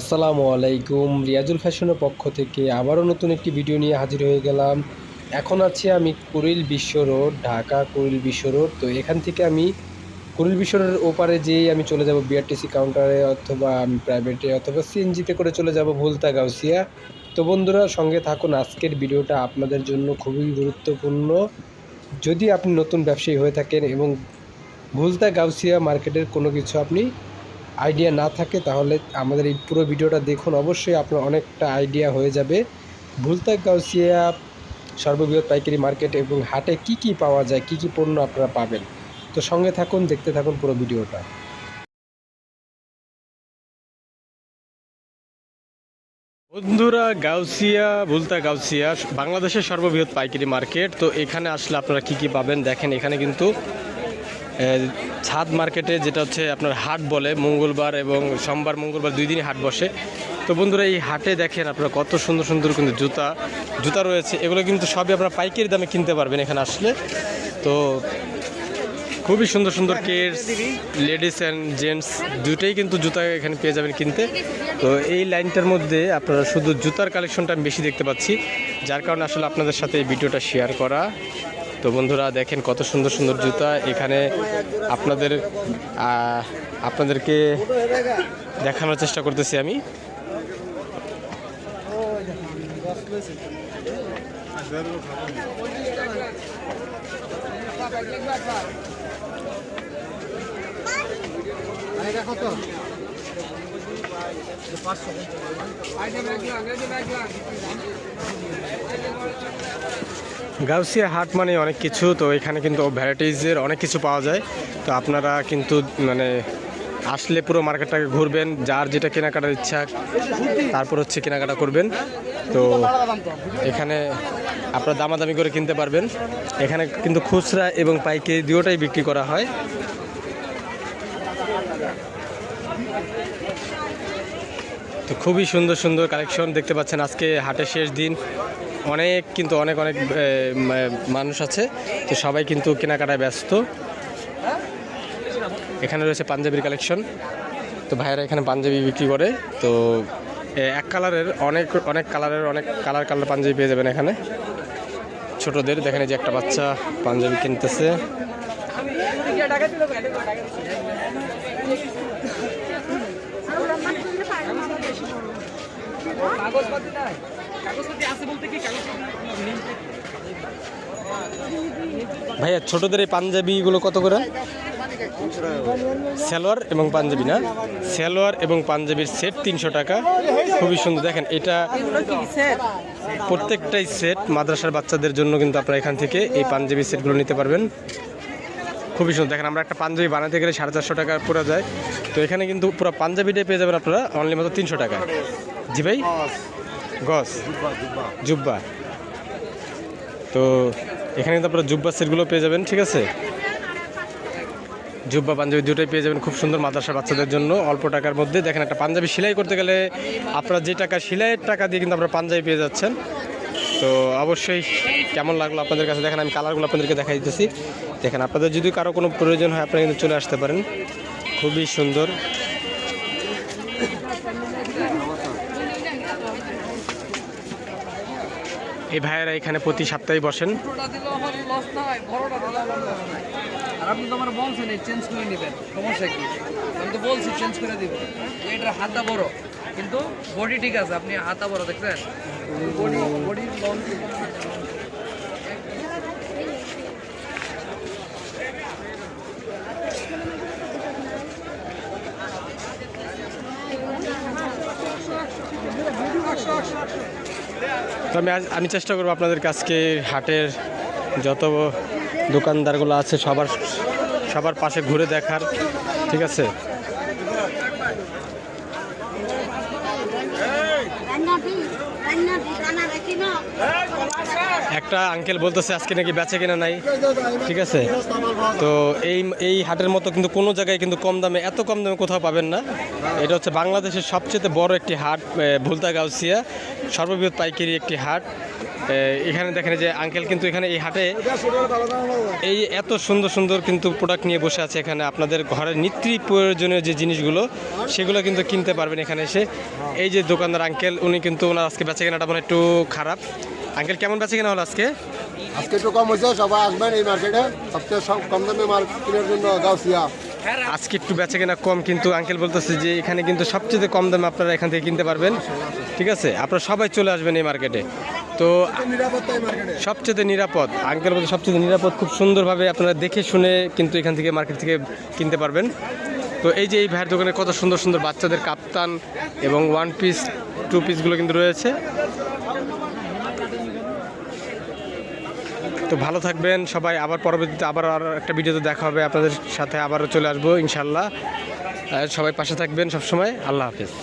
আসসালামু আলাইকুম। রিয়াজুল ফ্যাশনের পক্ষ থেকে আবারও নতুন একটি ভিডিও নিয়ে হাজির হয়ে গেলাম। এখন আছি আমি কুড়িল বিশ্ব রোড, ঢাকা কুড়িল বিশ্ব রোড। তো এখান থেকে আমি কুড়িল বিশ্ব রোডের ওপারে যেয়েই আমি চলে যাব বিআরটিসি কাউন্টারে অথবা আমি প্রাইভেটে অথবা সিএনজিতে করে চলে যাব ভুলতা গাউসিয়া তো বন্ধুরা, সঙ্গে থাকুন। আজকের ভিডিওটা আপনাদের জন্য খুবই গুরুত্বপূর্ণ। যদি আপনি নতুন ব্যবসায়ী হয়ে থাকেন এবং ভুলতা গাউসিয়া মার্কেটের কোনো কিছু আপনি আইডিয়া না থাকে, তাহলে আমাদের এই পুরো ভিডিওটা দেখুন। অবশ্যই আপনার অনেকটা আইডিয়া হয়ে যাবে। ভুলতা গাউসিয়া সর্ববৃহৎ পাইকারি মার্কেট এবং হাটে কি কি পাওয়া যায়, কি কি পণ্য আপনারা পাবেন? তো সঙ্গে থাকুন, দেখতে থাকুন পুরো ভিডিওটা। বন্ধুরা, গাউসিয়া, ভুলতা গাউসিয়া, বাংলাদেশের সর্ববৃহৎ পাইকারি মার্কেট। তো এখানে আসলে আপনারা কি কি পাবেন, দেখেন, এখানে কিন্তু ছাদ মার্কেটে যেটা হচ্ছে আপনার হাট বলে, মঙ্গলবার এবং সোমবার, মঙ্গলবার দুই দিনই হাট বসে। তো বন্ধুরা, এই হাটে দেখেন আপনারা কত সুন্দর সুন্দর কিন্তু জুতা জুতা রয়েছে। এগুলো কিন্তু সবই আপনারা পাইকারি দামে কিনতে পারবেন এখানে আসলে। তো খুবই সুন্দর সুন্দর কেডস, লেডিস অ্যান্ড জেন্টস দুটোই কিন্তু জুতা এখানে পেয়ে যাবেন কিনতে। তো এই লাইনটার মধ্যে আপনারা শুধু জুতার কালেকশনটা আমি বেশি দেখতে পাচ্ছি, যার কারণে আসলে আপনাদের সাথে এই ভিডিওটা শেয়ার করা তো বন্ধুরা দেখেন কত সুন্দর সুন্দর জুতা। এখানে আপনাদের আপনাদেরকে দেখানোর চেষ্টা করতেছি আমি। গাউসিয়া হাট মানে অনেক কিছু, তো এখানে কিন্তু ভ্যারাইটিজের অনেক কিছু পাওয়া যায়। তো আপনারা কিন্তু মানে আসলে পুরো মার্কেটটাকে ঘুরবেন, যার যেটা কেনাকাটার ইচ্ছা, তারপর হচ্ছে কেনাকাটা করবেন। তো এখানে আপনারা দামাদামি করে কিনতে পারবেন। এখানে কিন্তু খুচরা এবং পাইকারি দুটোটাই বিক্রি করা হয়। তো খুবই সুন্দর সুন্দর কালেকশন দেখতে পাচ্ছেন আজকে হাটের শেষ দিন। অনেক কিন্তু অনেক অনেক মানুষ আছে, তো সবাই কিন্তু কেনাকাটায় ব্যস্ত। এখানে রয়েছে পাঞ্জাবির কালেকশন তো ভাইয়েরা এখানে পাঞ্জাবি বিক্রি করে, তো এক কালারের অনেক অনেক কালারের, অনেক কালার কালার পাঞ্জাবি পেয়ে যাবেন এখানে। ছোটদের, দেখেন যে একটা বাচ্চা পাঞ্জাবি কিনতেছে। কাগজপাতি নাই। কাগজপাতি আছে বলতে কি? ভাইয়া ছোটদের এই পাঞ্জাবিগুলো কত করে? সালোয়ার এবং পাঞ্জাবি না? সালোয়ার এবং পাঞ্জাবির সেট তিনশো টাকা। খুবই সুন্দর। দেখেন এটা প্রত্যেকটাই সেট মাদ্রাসার বাচ্চাদের জন্য কিন্তু আপনারা এখান থেকে এই পাঞ্জাবি সেটগুলো নিতে পারবেন। খুবই সুন্দর। দেখেন, আমরা একটা পাঞ্জাবি বানাতে গেলে সাড়ে চারশো টাকা পড়ে যায়। তো এখানে কিন্তু পুরো পাঞ্জাবিটাই পেয়ে যাবেন আপনারা অনলি মাত্র তিনশো টাকা জি ভাই? গস। জুব্বা। তো এখানে কিন্তু আপনারা জুব্বা সেটগুলো পেয়ে যাবেন, ঠিক আছে? জুব্বা, পাঞ্জাবি দুটোই পেয়ে যাবেন খুব সুন্দর মাদ্রাসা বাচ্চাদের জন্য, অল্প টাকার মধ্যে। দেখেন, একটা পাঞ্জাবি সেলাই করতে গেলে আপনারা যে টাকা, সেলাইয়ের টাকা দিয়ে কিন্তু আপনারা পাঞ্জাবি পেয়ে যাচ্ছেন। তো অবশ্যই কেমন লাগল আপনাদের কাছে? দেখেন, আমি কালারগুলো আপনাদেরকে দেখাই দিতেছি। দেখেন, আপনাদের যদি কারও কোনো প্রয়োজন হয়, আপনারা কিন্তু চলে আসতে পারেন। খুবই সুন্দর। এই ভাইয়েরা এখানে প্রতি সপ্তাহে বসেন। বলছেন হাতটা বড়। কিন্তু বডি ঠিক আছে, আপনি হাতা বড় দেখছেন? তো আমি আমি চেষ্টা করব আপনাদের কাছকে হাটের যত দোকানদারগুলো আছে সবার সবার পাশে ঘুরে দেখার, ঠিক আছে? একটা আঙ্কেল বলতেছে আজকে নাকি বেচে কিনা নাই। ঠিক আছে? তো এই এই হাটের মতো কিন্তু কোনো জায়গায় কিন্তু কম দামে, এত কম দামে কোথাও পাবেন না। এটা হচ্ছে বাংলাদেশের সবচেয়ে বড় একটি হাট ভুলতা গাউসিয়া, সর্ববৃহৎ পাইকারি একটি হাট। এখানে দেখেন যে আঙ্কেল কিন্তু এখানে এই হাটে এই এত সুন্দর সুন্দর কিন্তু প্রোডাক্ট নিয়ে বসে আছে এখানে। আপনাদের ঘরের নিত্য প্রয়োজনীয় যে জিনিসগুলো সেগুলো কিন্তু কিনতে পারবেন এখানে এসে। এই যে দোকানদার আঙ্কেল উনি কিন্তু ওনার আজকে বেচা কেনাটা মানে একটু খারাপ। আঙ্কেল কেমন বেচা কেনা হলো আজকে? আজকে একটু কম হয়েছে সবাই আসবেন এই মার্কেটে সবচেয়ে সব কম দামে মাল কেনার জন্য গাউসিয়া। আজকে একটু বেচা কেনা কম কিন্তু আঙ্কেল বলতেছে যে এখানে কিন্তু সবচেয়ে কম দামে আপনারা এখান থেকে কিনতে পারবেন। ঠিক আছে? আপনারা সবাই চলে আসবেন এই মার্কেটে তো সবচেয়ে নিরাপদ, আঙ্কেল বলতে সবচেয়ে নিরাপদ, খুব সুন্দরভাবে আপনারা দেখে শুনে কিন্তু এখান থেকে মার্কেট থেকে কিনতে পারবেন। তো এই যে এই ভাইয়ের দোকানে কত সুন্দর সুন্দর বাচ্চাদের কাপ্তান এবং ওয়ান পিস টু পিসগুলো কিন্তু রয়েছে। তো ভালো থাকবেন সবাই, আবার পরবর্তীতে আবার আর একটা ভিডিওতে দেখা হবে, আপনাদের সাথে আবারও চলে আসব ইনশাল্লাহ। সবাই পাশে থাকবেন সবসময়, আল্লাহ হাফিজ।